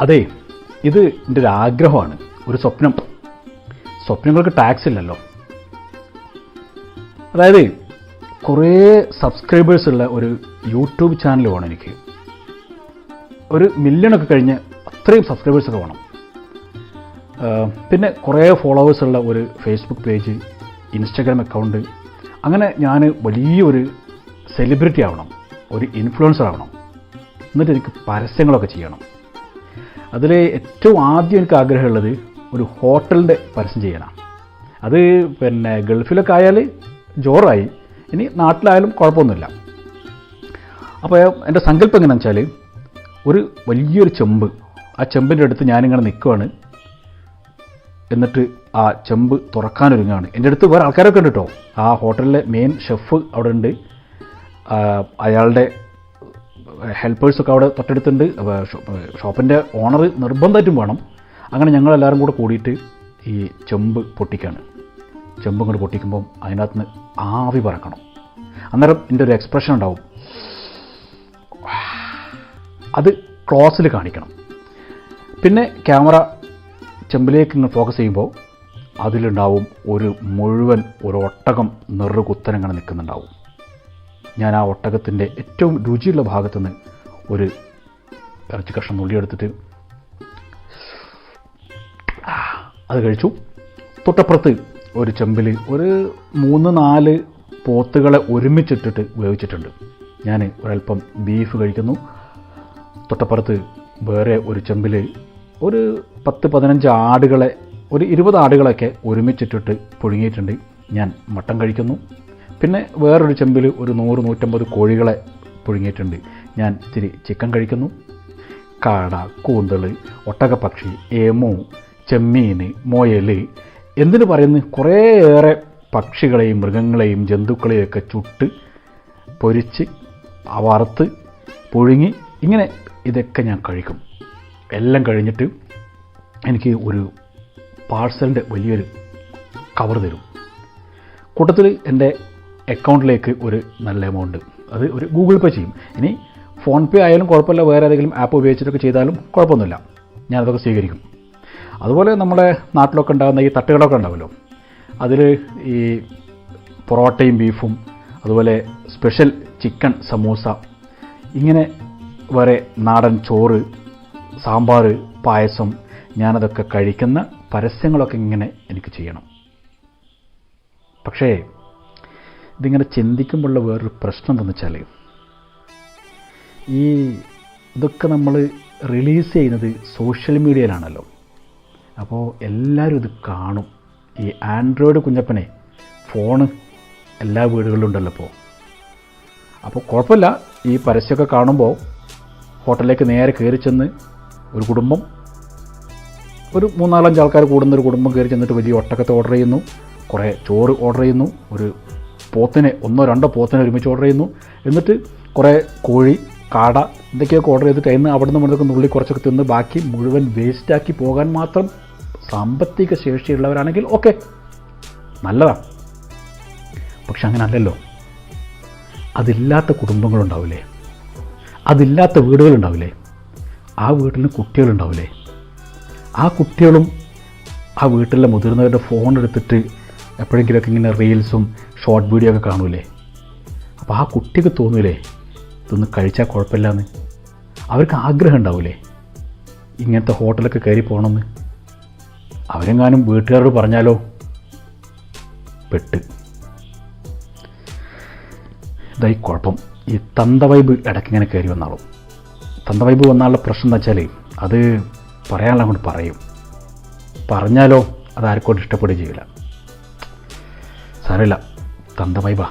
അതെ ഇത് എന്റെ ഒരു ആഗ്രഹമാണ് ഒരു സ്വപ്നം. സ്വപ്നങ്ങൾക്ക് ടാക്സ് ഇല്ലല്ലോ. അതായത് കുറേ സബ്സ്ക്രൈബേഴ്സ് ഉള്ള ഒരു യൂട്യൂബ് ചാനൽ വേണം എനിക്ക്. ഒരു മില്യണൊക്കെ കഴിഞ്ഞ് അത്രയും സബ്സ്ക്രൈബേഴ്സൊക്കെ വേണം. പിന്നെ കുറേ ഫോളോവേഴ്സ് ഉള്ള ഒരു ഫേസ്ബുക്ക് പേജ് ഇൻസ്റ്റാഗ്രാം അക്കൗണ്ട് അങ്ങനെ ഞാൻ വലിയൊരു സെലിബ്രിറ്റി ആവണം ഒരു ഇൻഫ്ലുവൻസർ ആവണം. എന്നിട്ട് എനിക്ക് പരസ്യങ്ങളൊക്കെ ചെയ്യണം. അതിൽ ഏറ്റവും ആദ്യം എനിക്ക് ആഗ്രഹമുള്ളത് ഒരു ഹോട്ടലിന്റെ പരസ്യം ചെയ്യാനാണ് അത് പിന്നെ ഗൾഫിലൊക്കെ ആയാൽ ജോറായി. ഇനി നാട്ടിലായാലും കുഴപ്പമൊന്നുമില്ല. അപ്പോൾ എന്റെ സങ്കല്പം എങ്ങനെയാണെന്ന് വെച്ചാൽ ഒരു വലിയൊരു ചെമ്പ് ആ ചെമ്പിന്റെ അടുത്ത് ഞാനിങ്ങനെ നിൽക്കുവാണ് എന്നിട്ട് ആ ചെമ്പ് തുറക്കാനൊരുങ്ങാണ് എന്റെ അടുത്ത് വേറെ ആൾക്കാരൊക്കെ ഉണ്ട് കേട്ടോ. ആ ഹോട്ടലിലെ മെയിൻ ഷെഫ് അവിടെ ഉണ്ട്. അയാളുടെ ഹെൽപ്പേഴ്സൊക്കെ അവിടെ തൊട്ടടുത്തുണ്ട്. ഷോപ്പിന്റെ ഓണർ നിർബന്ധമായിട്ടും വേണം. അങ്ങനെ ഞങ്ങളെല്ലാവരും കൂടെ കൂടിയിട്ട് ഈ ചെമ്പ് പൊട്ടിക്കാണ്. ചെമ്പ് കൊണ്ട് പൊട്ടിക്കുമ്പം അതിനകത്ത് നിന്ന് ആവി പറക്കണം. അന്നേരം എന്റെ ഒരു എക്സ്പ്രഷൻ ഉണ്ടാവും. അത് ക്ലോസിൽ കാണിക്കണം. പിന്നെ ക്യാമറ ചെമ്പിലേക്ക് ഇങ്ങനെ ഫോക്കസ് ചെയ്യുമ്പോൾ അതിലുണ്ടാവും ഒരു മുഴുവൻ ഒരു ഒട്ടകം നെറു കുത്തനങ്ങനെ നിൽക്കുന്നുണ്ടാവും. ഞാൻ ആ ഒട്ടകത്തിന്റെ ഏറ്റവും രുചിയുള്ള ഭാഗത്തുനിന്ന് ഒരു ഇറച്ചി കഷ്ണം നുള്ളിയെടുത്തിട്ട് അത് കഴിച്ചു. തൊട്ടപ്പുറത്ത് ഒരു ചെമ്പിൽ ഒരു മൂന്ന് നാല് പോത്തുകളെ ഒരുമിച്ചിട്ടിട്ട് ഉപയോഗിച്ചിട്ടുണ്ട് ഞാൻ ഒരല്പം ബീഫ് കഴിക്കുന്നു. തൊട്ടപ്പുറത്ത് വേറെ ഒരു ചെമ്പിൽ ഒരു പത്ത് പതിനഞ്ച് ആടുകളെ ഒരു ഇരുപത് ആടുകളൊക്കെ ഒരുമിച്ചിട്ടിട്ട് പുഴുങ്ങിയിട്ടുണ്ട്. ഞാൻ മട്ടൻ കഴിക്കുന്നു. പിന്നെ വേറൊരു ചെമ്പിൽ ഒരു നൂറ് നൂറ്റമ്പത് കോഴികളെ പുഴുങ്ങിയിട്ടുണ്ട്. ഞാൻ ഇത്തിരി ചിക്കൻ കഴിക്കുന്നു. കാട കൂന്തൾ ഒട്ടകപ്പക്ഷി ഏമു ചെമ്മീൻ മോയൽ എന്തിനു പറയുന്നു? കുറേയേറെ പക്ഷികളെയും മൃഗങ്ങളെയും ജന്തുക്കളെയൊക്കെ ചുട്ട് പൊരിച്ച് വറുത്ത് പുഴുങ്ങി ഇങ്ങനെ ഇതൊക്കെ ഞാൻ കഴിക്കും. എല്ലാം കഴിഞ്ഞിട്ട് എനിക്ക് ഒരു പാഴ്സലിന്റെ വലിയൊരു കവർ തരും. കൂട്ടത്തിൽ എന്റെ അക്കൗണ്ടിലേക്ക് ഒരു നല്ല എമൗണ്ട് അത് ഒരു ഗൂഗിൾ പേ ചെയ്യും. ഇനി ഫോൺ പേ ആയാലും കുഴപ്പമില്ല. വേറെ ഏതെങ്കിലും ആപ്പ് ഉപയോഗിച്ചിട്ടൊക്കെ ചെയ്താലും കുഴപ്പമൊന്നുമില്ല. ഞാനതൊക്കെ സ്വീകരിക്കും. അതുപോലെ നമ്മുടെ നാട്ടിലൊക്കെ ഉണ്ടാകുന്ന ഈ തട്ടുകളൊക്കെ ഉണ്ടാവുമല്ലോ അതിൽ ഈ പൊറോട്ടയും ബീഫും അതുപോലെ സ്പെഷ്യൽ ചിക്കൻ സമൂസ ഇങ്ങനെ വേറെ നാടൻ ചോറ് സാമ്പാർ പായസം ഞാനതൊക്കെ കഴിക്കുന്ന പരസ്യങ്ങളൊക്കെ ഇങ്ങനെ എനിക്ക് ചെയ്യണം. പക്ഷേ ഇതിങ്ങനെ ചിന്തിക്കുമ്പോഴുള്ള വേറൊരു പ്രശ്നം എന്താണെന്ന് വെച്ചാൽ ഈ ഇതൊക്കെ നമ്മൾ റിലീസ് ചെയ്യുന്നത് സോഷ്യൽ മീഡിയയിലാണല്ലോ അപ്പോൾ എല്ലാവരും ഇത് കാണും. ഈ ആൻഡ്രോയിഡ് കുഞ്ഞപ്പനെ ഫോണ് എല്ലാ വീടുകളിലും ഉണ്ടല്ലോ ഇപ്പോൾ. അപ്പോൾ കുഴപ്പമില്ല ഈ പരസ്യമൊക്കെ കാണുമ്പോൾ ഹോട്ടലിലേക്ക് നേരെ കയറി ചെന്ന് ഒരു കുടുംബം ഒരു മൂന്നാലഞ്ച് ആൾക്കാർ കൂടുന്ന ഒരു കുടുംബം കയറി ചെന്നിട്ട് വലിയ ഒട്ടക്കത്തെ ഓർഡർ ചെയ്യുന്നു. കുറേ ചോറ് ഓർഡർ ചെയ്യുന്നു. ഒരു പോത്തിനെ ഒന്നോ രണ്ടോ പോത്തിനെ ഒരുമിച്ച് ഓർഡർ ചെയ്യുന്നു. എന്നിട്ട് കുറേ കോഴി കാട ഇതൊക്കെയൊക്കെ ഓർഡർ ചെയ്തിട്ട് അതിന് അവിടെ നിന്ന് ഇവിടുന്ന് നുള്ളി കുറച്ചൊക്കെ തിന്ന് ബാക്കി മുഴുവൻ വേസ്റ്റാക്കി പോകാൻ മാത്രം സാമ്പത്തിക ശേഷിയുള്ളവരാണെങ്കിൽ ഓക്കെ നല്ലതാണ്. പക്ഷെ അങ്ങനെ അല്ലല്ലോ അതില്ലാത്ത കുടുംബങ്ങളുണ്ടാവില്ലേ? അതില്ലാത്ത വീടുകളുണ്ടാവില്ലേ? ആ വീട്ടിൽ കുട്ടികളുണ്ടാവില്ലേ? ആ കുട്ടികളും ആ വീട്ടിലെ മുതിർന്നവരുടെ ഫോൺ എടുത്തിട്ട് എപ്പോഴെങ്കിലുമൊക്കെ ഇങ്ങനെ റീൽസും ഷോർട്ട് വീഡിയോ ഒക്കെ കാണൂലേ? അപ്പോൾ ആ കുട്ടിക്ക് തോന്നൂലേ ഇതൊന്ന് കഴിച്ചാൽ കുഴപ്പമില്ല എന്ന് അവർക്ക് ആഗ്രഹം ഉണ്ടാവൂലേ ഇങ്ങനത്തെ ഹോട്ടലൊക്കെ കയറി പോകണമെന്ന്? അവരെങ്ങാനും വീട്ടുകാരോട് പറഞ്ഞാലോ? പെട്ട്. ഇതായി കുഴപ്പം. ഈ തന്ത വൈബ് ഇടയ്ക്കിങ്ങനെ കയറി വന്നാളും. തന്ത വൈബ് വന്നാലുള്ള പ്രശ്നം എന്താ വെച്ചാൽ അത് പറയാനുള്ള അങ്ങോട്ട് പറയും. പറഞ്ഞാലോ അത് ആർക്കോട്ട് ഇഷ്ടപ്പെടുകയും ചെയ്യില്ല സാരമില്ല. തന്തമായി വൈബാ